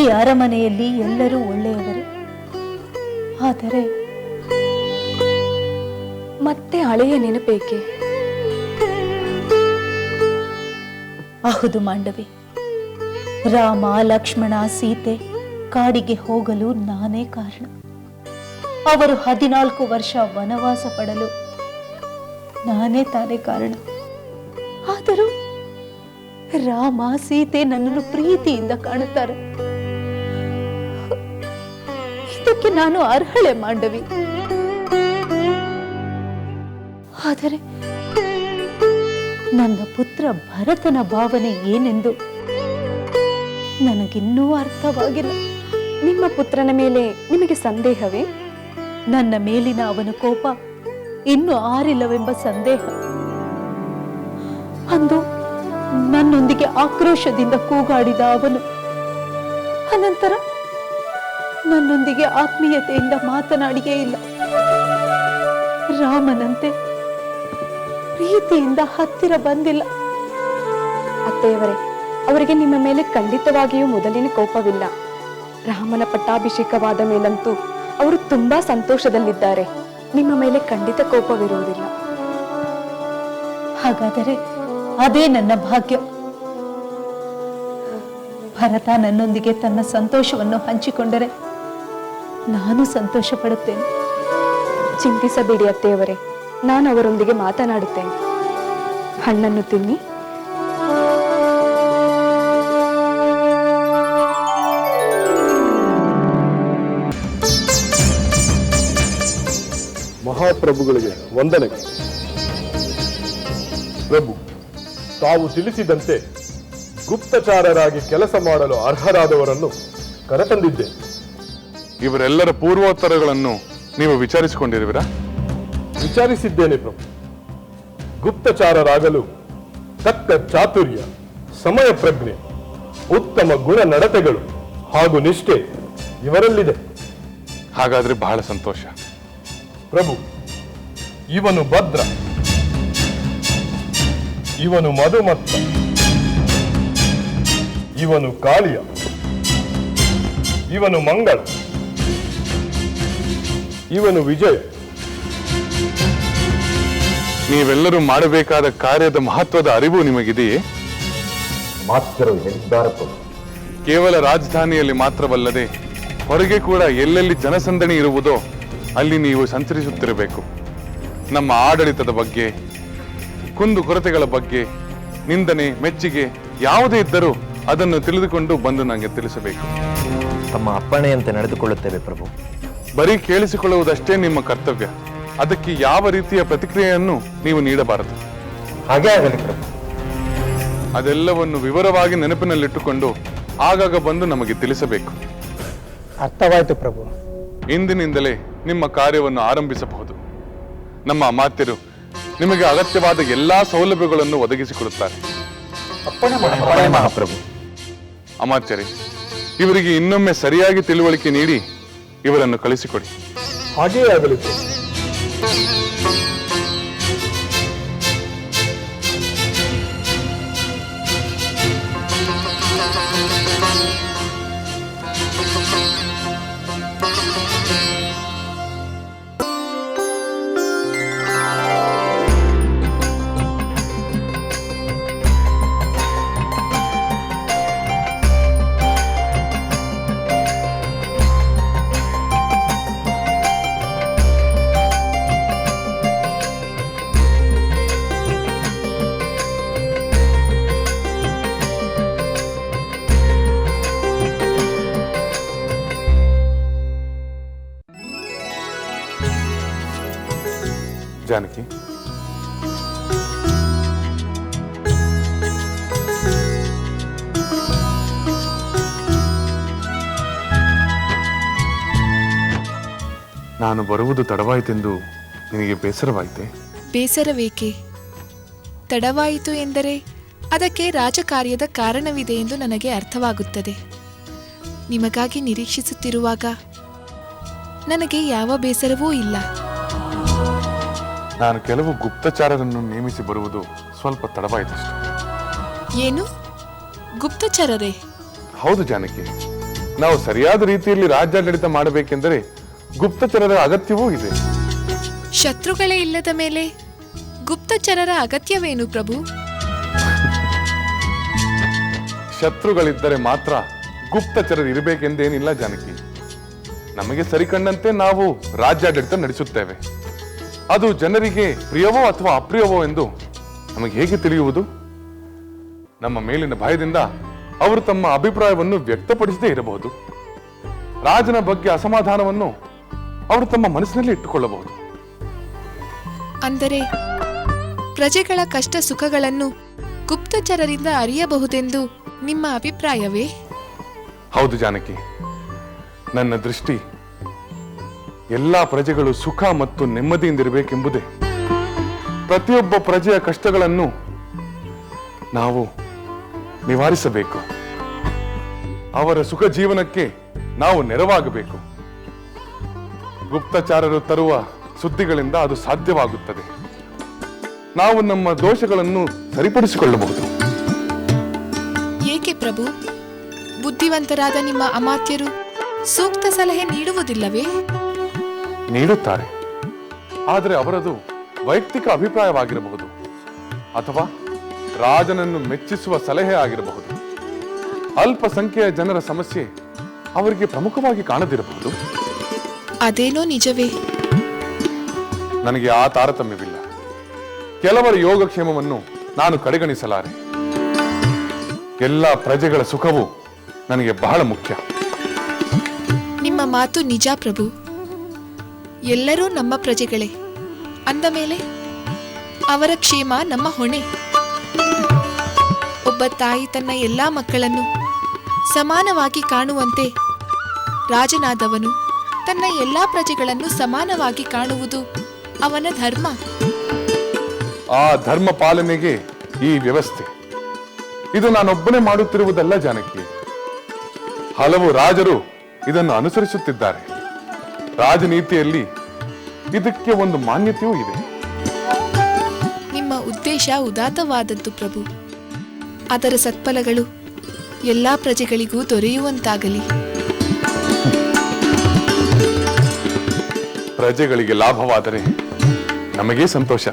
ಈ ಅರಮನೆಯಲ್ಲಿ ಎಲ್ಲರೂ ಒಳ್ಳೆಯವರು. ಆದರೆ ಮತ್ತೆ ಹಳೆಯ ನೆನಪೇಕೆ? ಅಹುದು ಮಾಂಡವಿ. ರಾಮ, ಲಕ್ಷ್ಮಣ, ಸೀತೆ ಕಾಡಿಗೆ ಹೋಗಲು ನಾನೇ ಕಾರಣ. ಅವರು ಹದಿನಾಲ್ಕು ವರ್ಷ ವನವಾಸ ಪಡಲು ನಾನೇ ತಾನೇ ಕಾರಣ. ಆದರೂ ರಾಮ, ಸೀತೆ ನನ್ನನ್ನು ಪ್ರೀತಿಯಿಂದ ಕಾಣುತ್ತಾರೆ. ಇದಕ್ಕೆ ನಾನು ಅರ್ಹಳೆ ಮಾಂಡವಿ. ಆದರೆ ನನ್ನ ಪುತ್ರ ಭರತನ ಭಾವನೆ ಏನೆಂದು ನನಗಿನ್ನೂ ಅರ್ಥವಾಗಿಲ್ಲ. ನಿಮ್ಮ ಪುತ್ರನ ಮೇಲೆ ನಿಮಗೆ ಸಂದೇಹವೇ? ನನ್ನ ಮೇಲಿನ ಅವನ ಕೋಪ ಇನ್ನೂ ಆರಿಲ್ಲವೆಂಬ ಸಂದೇಹ. ಅಂದು ನನ್ನೊಂದಿಗೆ ಆಕ್ರೋಶದಿಂದ ಕೂಗಾಡಿದ ಅವನು. ಅನಂತರ ನನ್ನೊಂದಿಗೆ ಆತ್ಮೀಯತೆಯಿಂದ ಮಾತನಾಡಿಯೇ ಇಲ್ಲ. ರಾಮನಂತೆ ಪ್ರೀತಿಯಿಂದ ಹತ್ತಿರ ಬಂದಿಲ್ಲ. ಅತ್ತೆಯವರೇ, ಅವರಿಗೆ ನಿಮ್ಮ ಮೇಲೆ ಖಂಡಿತವಾಗಿಯೂ ಮೊದಲಿನ ಕೋಪವಿಲ್ಲ. ರಾಮನ ಪಟ್ಟಾಭಿಷೇಕವಾದ ಮೇಲಂತೂ ಅವರು ತುಂಬಾ ಸಂತೋಷದಲ್ಲಿದ್ದಾರೆ. ನಿಮ್ಮ ಮೇಲೆ ಖಂಡಿತ ಕೋಪವಿರುವುದಿಲ್ಲ. ಹಾಗಾದರೆ ಅದೇ ನನ್ನ ಭಾಗ್ಯ. ಭರತ ನನ್ನೊಂದಿಗೆ ತನ್ನ ಸಂತೋಷವನ್ನು ಹಂಚಿಕೊಂಡರೆ ನಾನು ಸಂತೋಷ ಪಡುತ್ತೇನೆ ಚಿಂತಿಸಬೇಡಿ ಅತ್ತೆಯವರೇ, ನಾನು ಅವರೊಂದಿಗೆ ಮಾತನಾಡುತ್ತೇನೆ. ಹಣ್ಣನ್ನು ತಿನ್ನಿ. ಮಹಾಪ್ರಭುಗಳಿಗೆ ವಂದನೆ ಪ್ರಭು, ತಾವು ತಿಳಿಸಿದಂತೆ ಗುಪ್ತಚಾರರಾಗಿ ಕೆಲಸ ಮಾಡಲು ಅರ್ಹರಾದವರನ್ನು ಕರೆತಂದಿದ್ದೆ ಇವರೆಲ್ಲರ ಪೂರ್ವೋತ್ತರಗಳನ್ನು ನೀವು ವಿಚಾರಿಸಿಕೊಂಡಿರುವಿರಾ? ವಿಚಾರಿಸಿದ್ದೇನೆ ಪ್ರಭು. ಗುಪ್ತಚಾರರಾಗಲು ತಕ್ಕ ಚಾತುರ್ಯ ಸಮಯ ಪ್ರಜ್ಞೆ ಉತ್ತಮ ಗುಣ ನಡತೆಗಳು ಹಾಗೂ ನಿಷ್ಠೆ ಇವರಲ್ಲಿದೆ. ಹಾಗಾದ್ರೆ ಬಹಳ ಸಂತೋಷ. ಪ್ರಭು ಇವನು ಭದ್ರ. ಇವನು ಮಧುಮತ್ತ. ಇವನು ಕಾಳಿಯ ಇವನು ಮಂಗಳ. ಇವನು ವಿಜಯ್. ನೀವೆಲ್ಲರೂ ಮಾಡಬೇಕಾದ ಕಾರ್ಯದ ಮಹತ್ವದ ಅರಿವು ನಿಮಗಿದೆಯೇ ಮಾಸ್ತರು ಕೇವಲ ರಾಜಧಾನಿಯಲ್ಲಿ ಮಾತ್ರವಲ್ಲದೆ ಹೊರಗೆ ಕೂಡ ಎಲ್ಲೆಲ್ಲಿ ಜನಸಂದಣಿ ಇರುವುದೋ ಅಲ್ಲಿ ನೀವು ಸಂಚರಿಸುತ್ತಿರಬೇಕು. ನಮ್ಮ ಆಡಳಿತದ ಬಗ್ಗೆ ಕುಂದು ಕೊರತೆಗಳ ಬಗ್ಗೆ ನಿಂದನೆ ಮೆಚ್ಚುಗೆ ಯಾವುದೇ ಇದ್ದರೂ ಅದನ್ನು ತಿಳಿದುಕೊಂಡು ಬಂದು ನನಗೆ ತಿಳಿಸಬೇಕು. ತಮ್ಮ ಅಪ್ಪಣೆಯಂತೆ ನಡೆದುಕೊಳ್ಳುತ್ತೇವೆ ಪ್ರಭು. ಬರೀ ಕೇಳಿಸಿಕೊಳ್ಳುವುದಷ್ಟೇ ನಿಮ್ಮ ಕರ್ತವ್ಯ. ಅದಕ್ಕೆ ಯಾವ ರೀತಿಯ ಪ್ರತಿಕ್ರಿಯೆಯನ್ನು ನೀವು ನೀಡಬಾರದು? ಹಾಗೆ ಆಗಲಿ ಪ್ರಭು ಅದೆಲ್ಲವನ್ನು ವಿವರವಾಗಿ ನೆನಪಿನಲ್ಲಿಟ್ಟುಕೊಂಡು ಆಗಾಗ ಬಂದು ನಮಗೆ ತಿಳಿಸಬೇಕು. ಅರ್ಥವಾಯಿತು ಪ್ರಭು. ಇಂದಿನಿಂದಲೇ ನಿಮ್ಮ ಕಾರ್ಯವನ್ನು ಆರಂಭಿಸಬಹುದು. ನಮ್ಮ ಅಮಾತ್ಯರು ನಿಮಗೆ ಅಗತ್ಯವಾದ ಎಲ್ಲಾ ಸೌಲಭ್ಯಗಳನ್ನು ಒದಗಿಸಿಕೊಡುತ್ತಾರೆ. ಅಮಾತ್ಯರೇ ಇವರಿಗೆ ಇನ್ನೊಮ್ಮೆ ಸರಿಯಾಗಿ ತಿಳುವಳಿಕೆ ನೀಡಿ ಇವರನ್ನು ಕಳಿಸಿಕೊಡಿ. ಹಾಗೆಯೇ ಆಗಲಿ. ನಾನು ಬರುವುದು ತಡವಾಯಿತೆಂದು ನಿನಗೆ ಬೇಸರವಾಯಿತೆ? ಬೇಸರವೇಕೆ? ತಡವಾಯಿತು ಎಂದರೆ ಅದಕ್ಕೆ ರಾಜಕಾರ್ಯದ ಕಾರಣವಿದೆ ಎಂದು ನನಗೆ ಅರ್ಥವಾಗುತ್ತದೆ. ನಿಮಗಾಗಿ ನಿರೀಕ್ಷಿಸುತ್ತಿರುವಾಗ ನನಗೆ ಯಾವ ಬೇಸರವೂ ಇಲ್ಲ. ನಾನು ಕೆಲವು ಗುಪ್ತಚಾರರನ್ನು ನೇಮಿಸಿ ಬರುವುದು ಸ್ವಲ್ಪ ತಡವಾಯಿತು ಏನು? ಗುಪ್ತಚರರೇ? ಹೌದು ಜಾನಕಿ. ನಾವು ಸರಿಯಾದ ರೀತಿಯಲ್ಲಿ ರಾಜ್ಯಾಡಳಿತ ಮಾಡಬೇಕೆಂದರೆ ಗುಪ್ತಚರರ ಅಗತ್ಯವೂ ಇದೆ. ಶತ್ರುಗಳೇ ಇಲ್ಲದ ಮೇಲೆ ಗುಪ್ತಚರರ ಅಗತ್ಯವೇನು ಪ್ರಭು? ಶತ್ರುಗಳಿದ್ದರೆ ಮಾತ್ರ ಗುಪ್ತಚರರು ಇರಬೇಕೆಂದೇನಿಲ್ಲ ಜಾನಕಿ. ನಮಗೆ ಸರಿಕಂಡಂತೆ ನಾವು ರಾಜ್ಯಾಡಳಿತ ನಡೆಸುತ್ತೇವೆ. ಅದು ಜನರಿಗೆ ಪ್ರಿಯವೋ ಅಥವಾ ಅಪ್ರಿಯವೋ ಎಂದು ನಮಗೆ ಹೇಗೆ ತಿಳಿಯುವುದು? ನಮ್ಮ ಮೇಲಿನ ಭಯದಿಂದ ಅವರು ತಮ್ಮ ಅಭಿಪ್ರಾಯವನ್ನು ವ್ಯಕ್ತಪಡಿಸದೇ ಇರಬಹುದು. ರಾಜನ ಬಗ್ಗೆ ಅಸಮಾಧಾನವನ್ನು ಅವರು ತಮ್ಮ ಮನಸ್ಸಿನಲ್ಲಿ ಇಟ್ಟುಕೊಳ್ಳಬಹುದು. ಅಂದರೆ ಪ್ರಜೆಗಳ ಕಷ್ಟ ಸುಖಗಳನ್ನು ಗುಪ್ತಚರರಿಂದ ಅರಿಯಬಹುದೆಂದು ನಿಮ್ಮ ಅಭಿಪ್ರಾಯವೇ? ಹೌದು ಜಾನಕಿ. ನನ್ನ ದೃಷ್ಟಿ ಎಲ್ಲ ಪ್ರಜೆಗಳು ಸುಖ ಮತ್ತು ನೆಮ್ಮದಿಯಿಂದಿರಬೇಕೆಂಬುದೇ. ಪ್ರತಿಯೊಬ್ಬ ಪ್ರಜೆಯ ಕಷ್ಟಗಳನ್ನು ನಾವು ನಿವಾರಿಸಬೇಕು. ಅವರ ಸುಖ ಜೀವನಕ್ಕೆ ನಾವು ನೆರವಾಗಬೇಕು. ಗುಪ್ತಚಾರರು ತರುವ ಸುದ್ದಿಗಳಿಂದ ಅದು ಸಾಧ್ಯವಾಗುತ್ತದೆ. ನಾವು ನಮ್ಮ ದೋಷಗಳನ್ನು ಸರಿಪಡಿಸಿಕೊಳ್ಳಬಹುದು. ಏಕೆ ಪ್ರಭು? ಬುದ್ಧಿವಂತರಾದ ನಿಮ್ಮ ಅಮಾತ್ಯರು ಸೂಕ್ತ ಸಲಹೆ ನೀಡುವುದಿಲ್ಲವೇ? ನೀಡುತ್ತಾರೆ. ಆದರೆ ಅವರದು ವೈಯಕ್ತಿಕ ಅಭಿಪ್ರಾಯವಾಗಿರಬಹುದು. ಅಥವಾ ರಾಜನನ್ನು ಮೆಚ್ಚಿಸುವ ಸಲಹೆ ಆಗಿರಬಹುದು. ಅಲ್ಪಸಂಖ್ಯೆಯ ಜನರ ಸಮಸ್ಯೆ ಅವರಿಗೆ ಪ್ರಮುಖವಾಗಿ ಕಾಣದಿರಬಹುದು. ಅದೇನೋ ನಿಜವೇ? ನನಗೆ ಆ ತಾರತಮ್ಯವಿಲ್ಲ. ಕೆಲವರ ಯೋಗಕ್ಷೇಮವನ್ನು ನಾನು ಕಡೆಗಣಿಸಲಾರೆ. ಎಲ್ಲ ಪ್ರಜೆಗಳ ಸುಖವು ನನಗೆ ಬಹಳ ಮುಖ್ಯ. ನಿಮ್ಮ ಮಾತು ನಿಜ ಪ್ರಭು. ಎಲ್ಲರೂ ನಮ್ಮ ಪ್ರಜೆಗಳೇ. ಅಂದ ಮೇಲೆ ಅವರ ಕ್ಷೇಮ ನಮ್ಮ ಹೊಣೆ. ಒಬ್ಬ ತಾಯಿ ತನ್ನ ಎಲ್ಲಾ ಮಕ್ಕಳನ್ನು ಸಮಾನವಾಗಿ ಕಾಣುವಂತೆ ರಾಜನಾದವನು ತನ್ನ ಎಲ್ಲಾ ಪ್ರಜೆಗಳನ್ನು ಸಮಾನವಾಗಿ ಕಾಣುವುದು ಅವನ ಧರ್ಮ. ಆ ಧರ್ಮ ಪಾಲನೆಗೆ ಈ ವ್ಯವಸ್ಥೆ. ಇದು ನಾನೊಬ್ಬನೇ ಮಾಡುತ್ತಿರುವುದಲ್ಲ ಜಾನಕಿ. ಹಲವು ರಾಜರು ಇದನ್ನು ಅನುಸರಿಸುತ್ತಿದ್ದಾರೆ. ರಾಜನೀತಿಯಲ್ಲಿ ಇದಕ್ಕೆ ಒಂದು ಮಾನ್ಯತೆಯೂ ಇದೆ. ನಿಮ್ಮ ಉದ್ದೇಶ ಉದಾತ್ತವಾದದ್ದು ಪ್ರಭು. ಅದರ ಸತ್ಫಲಗಳು ಎಲ್ಲಾ ಪ್ರಜೆಗಳಿಗೂ ದೊರೆಯುವಂತಾಗಲಿ. ಪ್ರಜೆಗಳಿಗೆ ಲಾಭವಾದರೆ ನಮಗೇ ಸಂತೋಷ.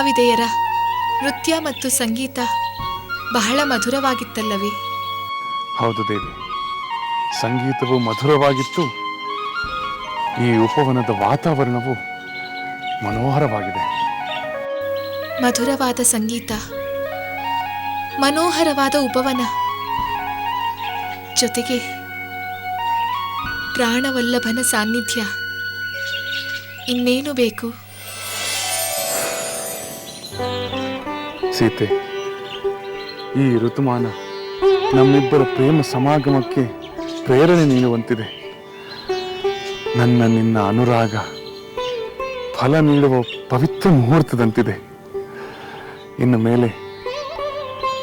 ಕಲಾವಿದೆಯರ ನೃತ್ಯ ಮತ್ತು ಸಂಗೀತ ಬಹಳ ಮಧುರವಾಗಿತ್ತಲ್ಲವೇ? ಹೌದು ದೇವಿ. ಸಂಗೀತವು ಮಧುರವಾಗಿತ್ತು. ಈ ಉಪವನದ ವಾತಾವರಣವು ಮನೋಹರವಾಗಿದೆ. ಮಧುರವಾದ ಸಂಗೀತ ಮನೋಹರವಾದ ಉಪವನ ಜೊತೆಗೆ ಪ್ರಾಣವಲ್ಲಭನ ಸಾನ್ನಿಧ್ಯ ಇನ್ನೇನು ಬೇಕು? ಸೀತೆ. ಈ ಋತುಮಾನ ನಮ್ಮಿಬ್ಬರ ಪ್ರೇಮ ಸಮಾಗಮಕ್ಕೆ ಪ್ರೇರಣೆ ನೀಡುವಂತಿದೆ. ನನ್ನ ನಿನ್ನ ಅನುರಾಗ ಫಲ ನೀಡುವ ಪವಿತ್ರ ಮುಹೂರ್ತದಂತಿದೆ. ಇನ್ನು ಮೇಲೆ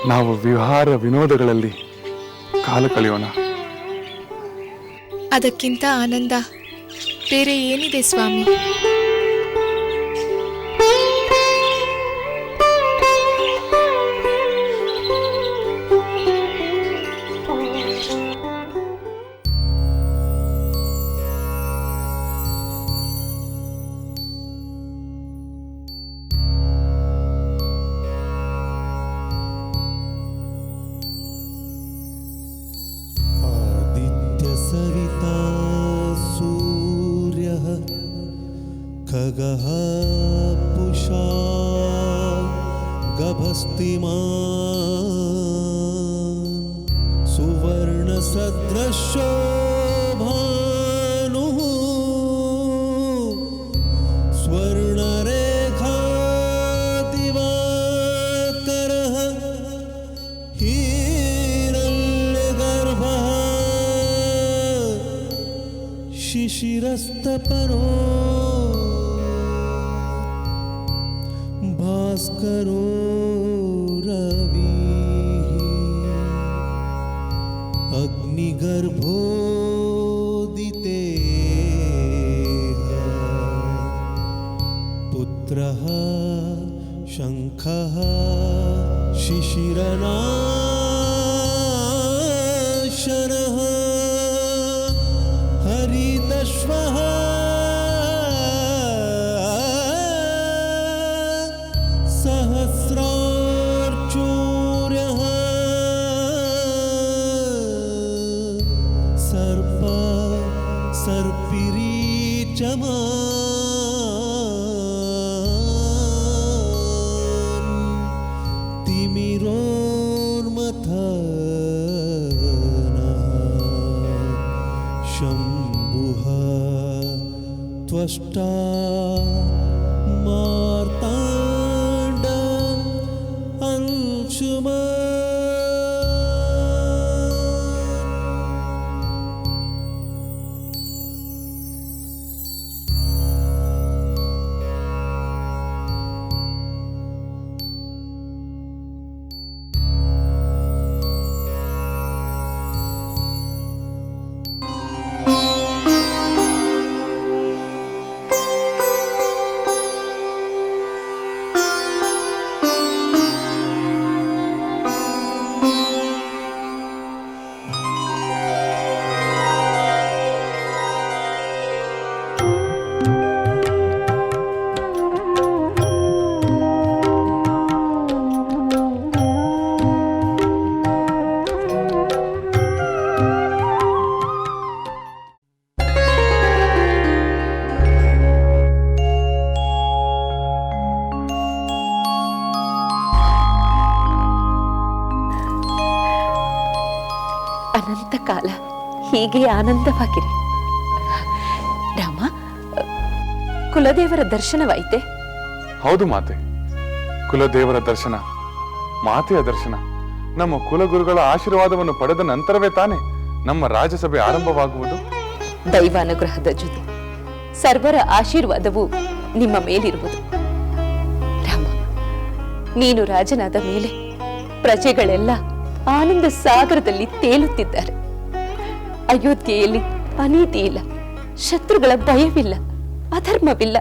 ನಾವು ವಿಹಾರ ವಿನೋದಗಳಲ್ಲಿ ಕಾಲ ಕಳೆಯೋಣ. ಅದಕ್ಕಿಂತ ಆನಂದ, ಬೇರೆ ಏನಿದೆ ಸ್ವಾಮಿ? सुवर्णसदृशो भुः स्वर्णरेखाति वा करङ्गर्भ शङ्खः शिशिरनाशनः stars. ಹೀಗೆ ಆನಂದವಾಗಿರಿ. ರಾಮ ಕುಲದೇವರ ದರ್ಶನವಾಯಿತೆ? ಹೌದು ಮಾತೆ. ಕುಲದೇವರ ದರ್ಶನ ಮಾತೆಯ ದರ್ಶನ. ನಮ್ಮ ಕುಲಗುರುಗಳ ಆಶೀರ್ವಾದವನ್ನು ಪಡೆದ ನಂತರವೇ ತಾನೆ ನಮ್ಮ ರಾಜಸಭೆ ಆರಂಭವಾಗುವುದು? ದೈವಾನುಗ್ರಹದ ಜೊತೆ ಸರ್ವರ ಆಶೀರ್ವಾದವು ನಿಮ್ಮ ಮೇಲಿರುವುದು. ರಾಮ ನೀನು ರಾಜನಾದ ಮೇಲೆ ಪ್ರಜೆಗಳೆಲ್ಲ ಆನಂದ ಸಾಗರದಲ್ಲಿ ತೇಲುತ್ತಿದ್ದಾರೆ. ಅಯೋಧ್ಯೆಯಲ್ಲಿ ಅನೀತಿ ಇಲ್ಲ, ಶತ್ರುಗಳ ಭಯವಿಲ್ಲ, ಅಧರ್ಮವಿಲ್ಲ,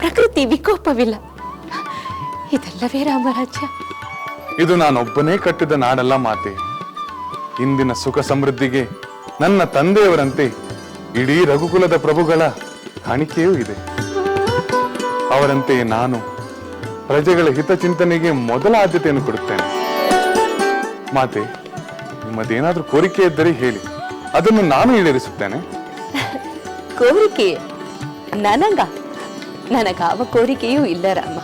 ಪ್ರಕೃತಿ ವಿಕೋಪವಿಲ್ಲ. ಇದೆಲ್ಲವೇ ರಾಮರಾಜ್ಯ? ಇದು ನಾನೊಬ್ಬನೇ ಕಟ್ಟಿದ ನಾಡಲ್ಲ ಮಾತೆ. ಇಂದಿನ ಸುಖ ಸಮೃದ್ಧಿಗೆ ನನ್ನ ತಂದೆಯವರಂತೆ ಇಡೀ ರಘುಕುಲದ ಪ್ರಭುಗಳ ಕಾಣಿಕೆಯೂ ಇದೆ. ಅವರಂತೆ ನಾನು ಪ್ರಜೆಗಳ ಹಿತಚಿಂತನೆಗೆ ಮೊದಲ ಆದ್ಯತೆಯನ್ನು ಕೊಡುತ್ತೇನೆ. ಮಾತೆ, ನಿಮ್ಮದೇನಾದ್ರೂ ಕೋರಿಕೆ ಇದ್ದರೆ ಹೇಳಿ. ಅದನ್ನು ನಾನು ಈಡೇರಿಸುತ್ತೇನೆ. ಕೋರಿಕೆ? ನನಗ? ನನಗಾವ ಕೋರಿಕೆಯೂ ಇಲ್ಲ ರಾಮ.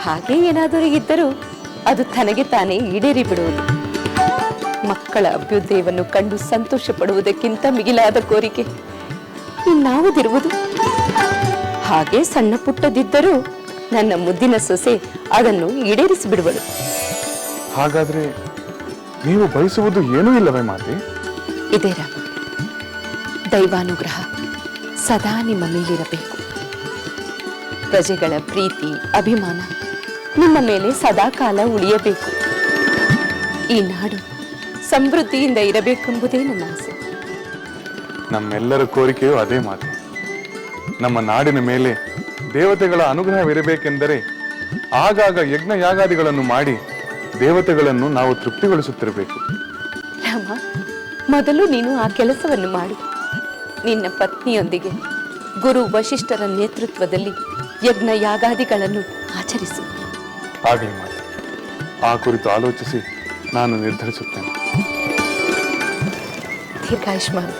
ಹಾಗೆ ಏನಾದರೂ ಇದ್ದರೂ ಅದು ತನಗೆ ತಾನೇ ಈಡೇರಿ ಬಿಡುವುದು ಮಕ್ಕಳ ಅಭ್ಯುದಯವನ್ನು ಕಂಡು ಸಂತೋಷ ಪಡುವುದಕ್ಕಿಂತ ಮಿಗಿಲಾದ ಕೋರಿಕೆ ಇನ್ನಾವುದಿರುವುದು? ಹಾಗೆ ಸಣ್ಣ ಪುಟ್ಟದಿದ್ದರೂ ನನ್ನ ಮುದ್ದಿನ ಸೊಸೆ ಅದನ್ನು ಈಡೇರಿಸಿ ಬಿಡುವಳು ಹಾಗಾದ್ರೆ ನೀವು ಬಯಸುವುದು ಏನೂ ಇಲ್ಲವೇ ಮಾತೆ? ಇದೇ ದೈವಾನುಗ್ರಹ ಸದಾ ನಿಮ್ಮ ಮೇಲಿರಬೇಕು. ಪ್ರಜೆಗಳ ಪ್ರೀತಿ, ಅಭಿಮಾನ ನಿಮ್ಮ ಮೇಲೆ ಸದಾ ಕಾಲ ಉಳಿಯಬೇಕು. ಈ ನಾಡು ಸಮೃದ್ಧಿಯಿಂದ ಇರಬೇಕೆಂಬುದೇ ನನ್ನ ಆಸೆ. ನಮ್ಮೆಲ್ಲರ ಕೋರಿಕೆಯೂ ಅದೇ ಮಾತು. ನಮ್ಮ ನಾಡಿನ ಮೇಲೆ ದೇವತೆಗಳ ಅನುಗ್ರಹವಿರಬೇಕೆಂದರೆ ಆಗಾಗ ಯಜ್ಞ ಯಾಗಾದಿಗಳನ್ನು ಮಾಡಿ ದೇವತೆಗಳನ್ನು ನಾವು ತೃಪ್ತಿಗೊಳಿಸುತ್ತಿರಬೇಕು. ಮೊದಲು ನೀನು ಆ ಕೆಲಸವನ್ನು ಮಾಡು. ನಿನ್ನ ಪತ್ನಿಯೊಂದಿಗೆ ಗುರು ವಶಿಷ್ಠರ ನೇತೃತ್ವದಲ್ಲಿ ಯಜ್ಞ ಯಾಗಾದಿಗಳನ್ನು ಆಚರಿಸು. ಆಗಲಿ ಮಾತೆ ಆ ಕುರಿತು ಆಲೋಚಿಸಿ ನಾನು ನಿರ್ಧರಿಸುತ್ತೇನೆ. ದೀರ್ಘಾಯುಷ್ಮಾನ್.